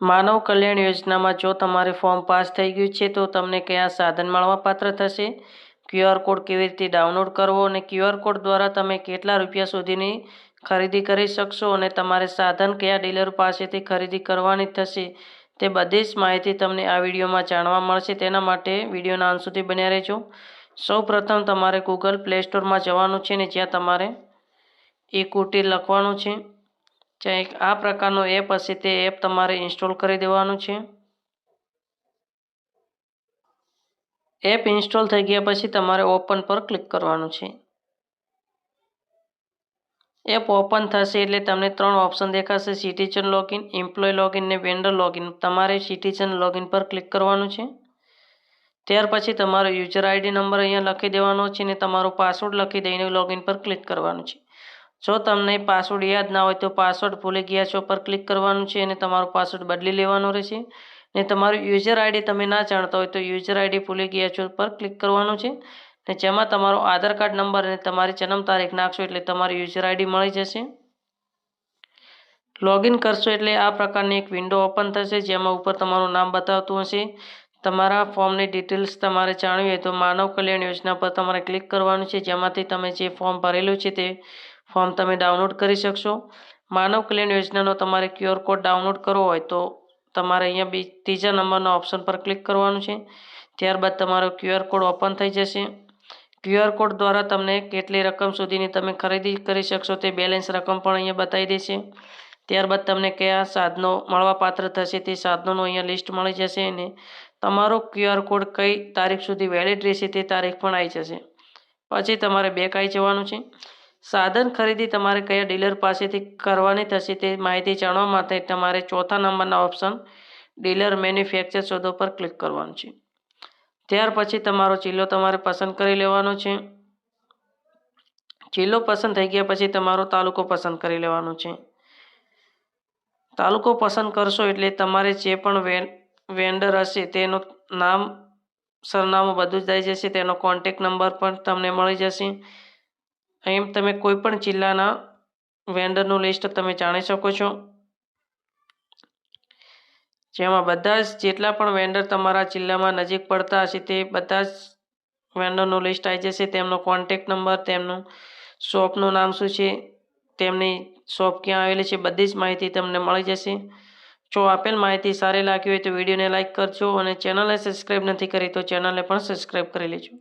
માનવ કલ્યાણ યોજનામાં જો તમારે ફોર્મ પાસ થઈ ગયું છે, તો તમને કયા સાધન મળવાપાત્ર થશે? ક્યુઆર કોડ કેવી રીતે ડાઉનલોડ કરવો અને ક્યુઆર કોડ દ્વારા તમે કેટલા રૂપિયા સુધીની ખરીદી કરી શકશો અને તમારે સાધન કયા ડીલર પાસેથી ખરીદી કરવાની થશે, તે બધી જ માહિતી તમને આ વિડીયોમાં જાણવા મળશે. તેના માટે વિડીયોના અંત સુધી બન્યા રહેજો. સૌ પ્રથમ તમારે ગૂગલ પ્લે સ્ટોરમાં જવાનું છે ને જ્યાં તમારે ઇક્વિટી લખવાનું છે. એક આ પ્રકારનો એપ હશે તે એપ તમારે ઇન્સ્ટોલ કરી દેવાનું છે. એપ ઇન્સ્ટોલ થઈ ગયા પછી તમારે ઓપન પર ક્લિક કરવાનું છે. એપ ઓપન થશે એટલે તમને ત્રણ ઓપ્શન દેખાશે સિટીઝન લોગિન એમ્પ્લોય લોગિન ને વેન્ડર લોગિન તમારે સિટીઝન લોગિન પર ક્લિક કરવાનું છે. ત્યાર પછી તમારો યુઝર આઈડી નંબર અહીંયા લખી દેવાનો છે અને તમારો પાસવર્ડ લખી દઈને લોગિન પર ક્લિક કરવાનું છે. જો તમને પાસવર્ડ યાદ ના હોય તો પાસવર્ડ ભૂલી ગયા છો પર ક્લિક કરવાનું છે અને તમારો પાસવર્ડ બદલી લેવાનો રહેશે. ને તમારું યુઝર આઈડી તમે ના જાણતા હોય તો યુઝર આઈડી ભૂલી ગયા છો પર ક્લિક કરવાનું છે. ને જેમાં તમારો આધાર કાર્ડ નંબર અને તમારી જન્મ તારીખ નાખશો એટલે તમારી યુઝર આઈડી મળી જશે. લોગિન કરશો એટલે આ પ્રકારની એક વિન્ડો ઓપન થશે જેમાં ઉપર તમારું નામ બતાવતું હશે. તમારા ફોર્મની ડિટેલ્સ તમારે જાણવી હોય તો માનવ કલ્યાણ યોજના પર તમારે ક્લિક કરવાનું છે જેમાંથી તમે જે ફોર્મ ભરેલું છે તે ફોર્મ તમે ડાઉનલોડ કરી શકશો. માનવ કલ્યાણ યોજનાનો તમારે ક્યુઆર કોડ ડાઉનલોડ કરવો હોય તો તમારે અહીંયા બી ત્રીજા નંબરના ઓપ્શન પર ક્લિક કરવાનું છે. ત્યારબાદ તમારો ક્યુઆર કોડ ઓપન થઈ જશે. ક્યુઆર કોડ દ્વારા તમને કેટલી રકમ સુધીની તમે ખરીદી કરી શકશો તે બેલેન્સ રકમ પણ અહીંયા બતાવી દેશે. ત્યારબાદ તમને કયા સાધનો મળવાપાત્ર થશે તે સાધનોનું અહીંયા લિસ્ટ મળી જશે અને તમારો ક્યુઆર કોડ કઈ તારીખ સુધી વેલિડ રહેશે તે તારીખ પણ આવી જશે. પછી તમારે બેક આવી જવાનું છે. સાધન ખરીદી તમારે કયા ડીલર પાસેથી કરવાની થશે તે માહિતી જાણવા માટે તમારે ચોથા નંબરના ઓપ્શન ડીલર મેન્યુફેક્ચર શોધો પર ક્લિક કરવાનું છે. ત્યાર પછી તમારો જિલ્લો તમારે પસંદ કરી લેવાનો છે. જિલ્લો પસંદ થઈ ગયા પછી તમારો તાલુકો પસંદ કરી લેવાનો છે. તાલુકો પસંદ કરશો એટલે તમારે જે પણ વેન, વેન્ડર હશે તેનું નામ, સરનામું બધું જ થઈ જશે, તેનો કોન્ટેક નંબર પણ તમને મળી જશે. અહીં તમે કોઈ પણ જિલ્લાના વેન્ડરનું લિસ્ટ તમે જાણી શકો છો. જેમાં બધા જ જેટલા પણ વેન્ડર તમારા જિલ્લામાં નજીક પડતા હશે તે બધા જ વેન્ડરનું લિસ્ટ આવી જશે. તેમનો કોન્ટેક નંબર તેમનું શોપનું નામ શું છે, તેમની શોપ ક્યાં આવેલી છે, બધી જ માહિતી તમને મળી જશે. જો આપેલ માહિતી સારી લાગી હોય તો વિડીયોને લાઇક કરજો અને ચેનલને સબસ્ક્રાઈબ નથી કરી તો ચેનલને પણ સબસ્ક્રાઈબ કરી લેજો.